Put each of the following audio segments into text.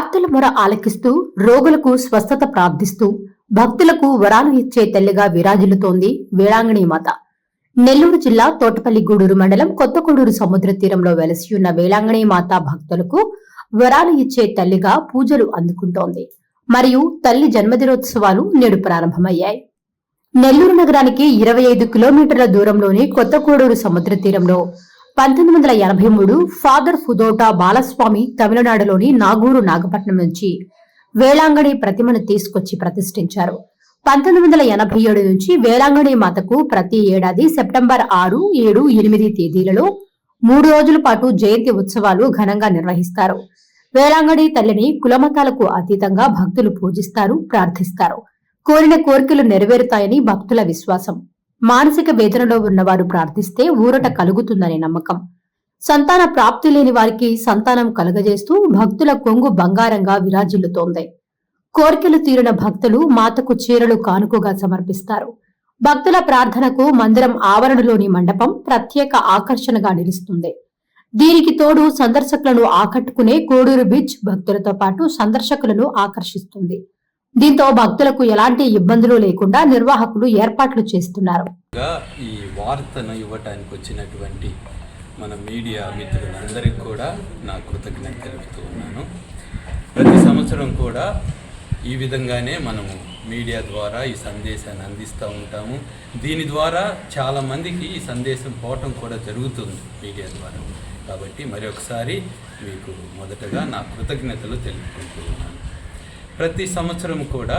ఆర్తుల మొర ఆలకిస్తూ రోగులకు స్వస్థత ప్రార్థిస్తూ భక్తులకు వరాలు ఇచ్చే తల్లిగా విరాజిల్లుతోంది వేళాంగణి మాత. నెల్లూరు జిల్లా తోటపల్లి గూడూరు మండలం కొత్తగూడూరు సముద్ర తీరంలో వెలసి ఉన్న వేళాంగణి మాత భక్తులకు వరాలు ఇచ్చే తల్లిగా పూజలు అందుకుంటోంది. మరియు తల్లి జన్మదినోత్సవాలు నేడు ప్రారంభమయ్యాయి. నెల్లూరు నగరానికి ఇరవై ఐదు కిలోమీటర్ల దూరంలోని కొత్తగూడూరు సముద్ర తీరంలో పంతొమ్మిది వందల ఎనభై మూడు ఫాదర్ ఫుదోటా బాలస్వామి తమిళనాడులోని నాగూరు నాగపట్నం నుంచి వేలాంగడి ప్రతిమను తీసుకొచ్చి ప్రతిష్ఠించారు. పంతొమ్మిది వందల ఎనభై ఏడు నుంచి వేలాంగడి మాతకు ప్రతి ఏడాది సెప్టెంబర్ ఆరు ఏడు ఎనిమిది తేదీలలో మూడు రోజుల పాటు జయంతి ఉత్సవాలు ఘనంగా నిర్వహిస్తారు. వేలాంగడి తల్లిని కులమతాలకు అతీతంగా భక్తులు పూజిస్తారు ప్రార్థిస్తారు. కోరిన కోరికలు నెరవేరుతాయని భక్తుల విశ్వాసం. మానసిక వేదనలో ఉన్నవారు ప్రార్థిస్తే ఊరట కలుగుతుందనే నమ్మకం. సంతాన ప్రాప్తి లేని వారికి సంతానం కలుగజేస్తూ భక్తుల కొంగు బంగారంగా విరాజిల్లుతోంది. కోరికలు తీరిన భక్తులు మాతకు చీరలు కానుకగా సమర్పిస్తారు. భక్తుల ప్రార్థనకు మందిరం ఆవరణలోని మండపం ప్రత్యేక ఆకర్షణగా నిలుస్తుంది. దీనికి తోడు సందర్శకులను ఆకట్టుకునే కోడూరు బీచ్ భక్తులతో పాటు సందర్శకులను ఆకర్షిస్తుంది. దీంతో భక్తులకు ఎలాంటి ఇబ్బందులు లేకుండా నిర్వాహకులు ఏర్పాట్లు చేస్తున్నారు. ఈ వార్తను ఇవ్వటానికి వచ్చినటువంటి మన మీడియా మిత్రులందరికీ కూడా నా కృతజ్ఞత తెలుపుతూ ఉన్నాను. ప్రతి సంవత్సరం కూడా ఈ విధంగానే మనము మీడియా ద్వారా ఈ సందేశాన్ని అందిస్తూ ఉంటాము. దీని ద్వారా చాలామందికి ఈ సందేశం పోవటం కూడా జరుగుతుంది మీడియా ద్వారా. కాబట్టి మరొకసారి మీకు మొదటగా నా కృతజ్ఞతలు తెలుపుకుంటూ ఉన్నాను. ప్రతి సంవత్సరం కూడా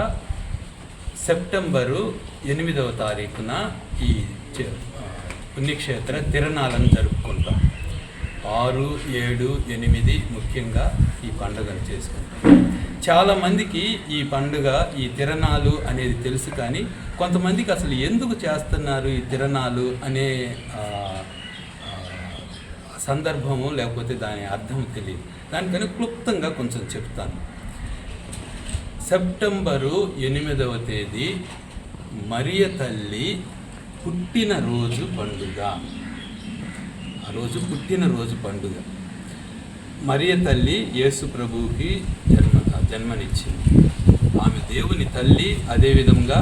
సెప్టెంబరు ఎనిమిదవ తారీఖున ఈ పుణ్యక్షేత్ర తిరణాలను జరుపుకుంటాం. ఆరు ఏడు ఎనిమిది ముఖ్యంగా ఈ పండుగను చేసుకుంటాం. చాలామందికి ఈ పండుగ ఈ తిరణాలు అనేది తెలుసు కానీ కొంతమందికి అసలు ఎందుకు చేస్తున్నారు ఈ తిరణాలు అనే సందర్భము లేకపోతే దాని అర్థం తెలియదు. దానికని క్లుప్తంగా కొంచెం చెప్తాను. సెప్టెంబరు ఎనిమిదవ తేదీ మరియ తల్లి పుట్టినరోజు పండుగ. ఆ రోజు పుట్టినరోజు పండుగ. మరియ తల్లి యేసు ప్రభువుకి జన్మ జన్మనిచ్చింది. ఆమె దేవుని తల్లి అదేవిధంగా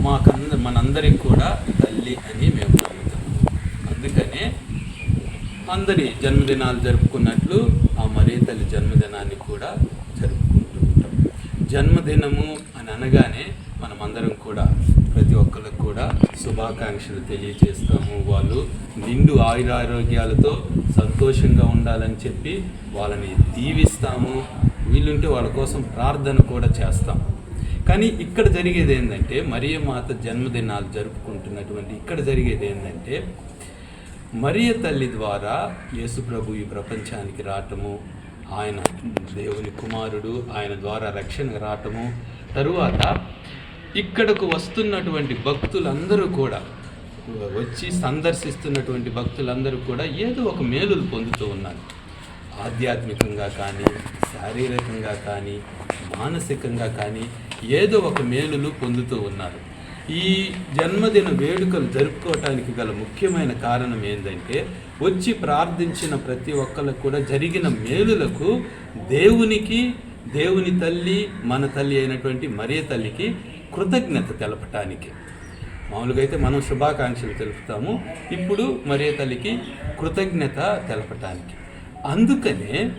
మాకంద మనందరికి కూడా తల్లి అని మేము నమ్ముతున్నాము అందుకనే అందరి జన్మదినాలు జరుపుకున్నట్లు ఆ మరియ తల్లి జన్మదినాన్ని కూడా జరుపుకుంటాం. జన్మదినము అని అనగానే మనమందరం కూడా ప్రతి ఒక్కరికి కూడా శుభాకాంక్షలు తెలియజేస్తాము. వాళ్ళు నిండు ఆయురారోగ్యాలతో సంతోషంగా ఉండాలని చెప్పి వాళ్ళని దీవిస్తాము. వీలుంటే వాళ్ళ కోసం ప్రార్థన కూడా చేస్తాం. కానీ ఇక్కడ జరిగేది ఏంటంటే మరియ మాత జన్మదినాలు జరుపుకుంటున్నటువంటి ఇక్కడ జరిగేది ఏంటంటే మరియ తల్లి ద్వారా యేసుప్రభు ఈ ప్రపంచానికి రావటము ఆయన దేవుని కుమారుడు ఆయన ద్వారా రక్షణ రావటము తరువాత ఇక్కడకు వస్తున్నటువంటి భక్తులందరూ కూడా వచ్చి సందర్శిస్తున్నటువంటి భక్తులందరూ కూడా ఏదో ఒక మేలులు పొందుతూ ఉన్నారు. ఆధ్యాత్మికంగా కానీ శారీరకంగా కానీ మానసికంగా కానీ ఏదో ఒక మేలులు పొందుతూ ఉన్నారు. ఈ జన్మదిన వేడుకలు జరుపుకోవటానికి గల ముఖ్యమైన కారణం ఏంటంటే వచ్చి ప్రార్థించిన ప్రతి ఒక్కరికి కూడా జరిగిన మేలులకు దేవునికి దేవుని తల్లి మన తల్లి అయినటువంటి మరే తల్లికి కృతజ్ఞత తెలపటానికి. మామూలుగా అయితే మనం శుభాకాంక్షలు తెలుపుతాము. ఇప్పుడు మరే తల్లికి కృతజ్ఞత తెలపటానికి. అందుకనే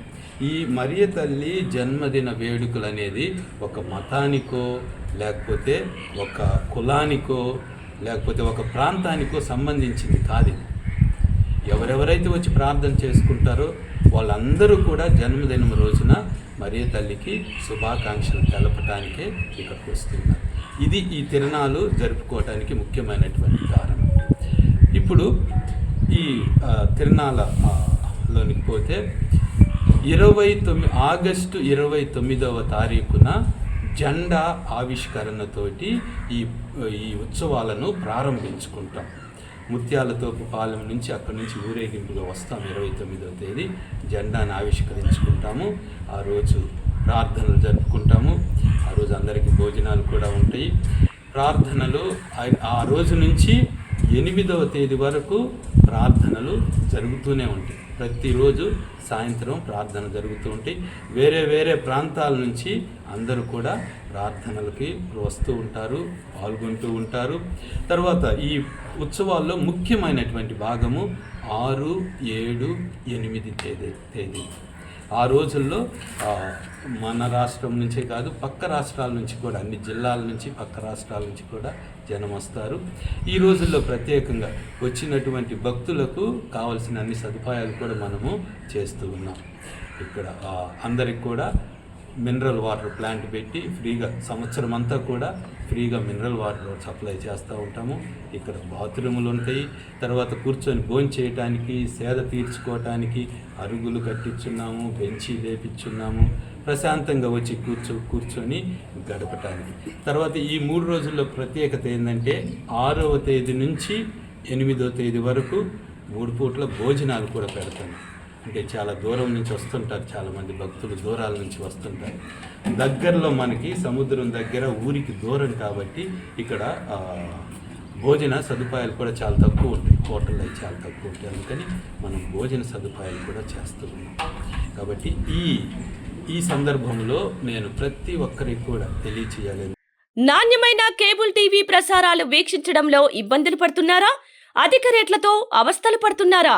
ఈ మరియ తల్లి జన్మదిన వేడుకలు అనేది ఒక మతానికో లేకపోతే ఒక కులానికో లేకపోతే ఒక ప్రాంతానికో సంబంధించింది కాదు ఎవరెవరైతే వచ్చి ప్రార్థన చేసుకుంటారో వాళ్ళందరూ కూడా జన్మదినం రోజున మరియ తల్లికి శుభాకాంక్షలు తెలపటానికే ఇక్కడికి వస్తున్నారు. ఇది ఈ తిరణాలు జరుపుకోవటానికి ముఖ్యమైనటువంటి కారణం. ఇప్పుడు ఈ తిరణాలలోనికి పోతే ఇరవై తొమ్మిది ఆగస్టు ఇరవై తొమ్మిదవ తారీఖున జెండా ఆవిష్కరణతోటి ఈ ఈ ఉత్సవాలను ప్రారంభించుకుంటాం. ముత్యాలతోపు పాలెం నుంచి అక్కడి నుంచి ఊరేగింపుగా వస్తాం ఇరవై తొమ్మిదవ తేదీ. జెండాను ఆవిష్కరించుకుంటాము. ఆ రోజు ప్రార్థనలు జరుపుకుంటాము. ఆ రోజు అందరికీ భోజనాలు కూడా ఉంటాయి. ప్రార్థనలు ఆ- ఆ రోజు నుంచి ఎనిమిదవ తేదీ వరకు ప్రార్థనలు జరుగుతూనే ఉంటాయి. ప్రతిరోజు సాయంత్రం ప్రార్థన జరుగుతూ ఉంటాయి వేరే వేరే ప్రాంతాల నుంచి అందరూ కూడా ప్రార్థనలకి వస్తూ ఉంటారు పాల్గొంటూ ఉంటారు. తర్వాత ఈ ఉత్సవాల్లో ముఖ్యమైనటువంటి భాగము ఆరు ఏడు ఎనిమిది తేదీ తేదీ. ఆ రోజుల్లో మన రాష్ట్రం నుంచే కాదు పక్క రాష్ట్రాల నుంచి కూడా అన్ని జిల్లాల నుంచి పక్క రాష్ట్రాల నుంచి కూడా జనం వస్తారు. ఈ రోజుల్లో ప్రత్యేకంగా వచ్చినటువంటి భక్తులకు కావలసిన అన్ని సదుపాయాలు కూడా మనము చేస్తూ ఉన్నాం. ఇక్కడ అందరికి కూడా మినరల్ వాటర్ ప్లాంట్ పెట్టి ఫ్రీగా సంవత్సరం అంతా కూడా ఫ్రీగా మినరల్ వాటర్ సప్లై చేస్తూ ఉంటాము. ఇక్కడ బాత్రూములు ఉంటాయి. తర్వాత కూర్చొని భోజనం చేయటానికి సేద తీర్చుకోవటానికి అరుగులు కట్టించున్నాము బెంచి లేపించున్నాము ప్రశాంతంగా వచ్చి కూర్చో కూర్చొని గడపటానికి. తర్వాత ఈ మూడు రోజుల్లో ప్రత్యేకత ఏంటంటే ఆరవ తేదీ నుంచి ఎనిమిదవ తేదీ వరకు మూడు పూట్ల భోజనాలు కూడా పెడతాము. అంటే చాలా దూరం నుంచి వస్తుంటారు చాలామంది భక్తులు దూరాల నుంచి వస్తుంటారు. దగ్గరలో మనకి సముద్రం దగ్గర ఊరికి దూరం కాబట్టి ఇక్కడ భోజన సదుపాయాలు కూడా చాలా తక్కువ ఉంటాయి. హోటల్లో అవి చాలా తక్కువ ఉంటాయి. అందుకని మనం భోజన సదుపాయాలు కూడా చేస్తూ ఉన్నాం. కాబట్టి ఈ ఈ సందర్భంలో నేను ప్రతి ఒక్కరికి కూడా తెలియచేయాలి నాణ్యమైన కేబుల్ టీవీ ప్రసారాలు వీక్షించడంలో ఇబ్బందులు పడుతున్నారా? అధిక రేట్లతో అవస్థలు పడుతున్నారా?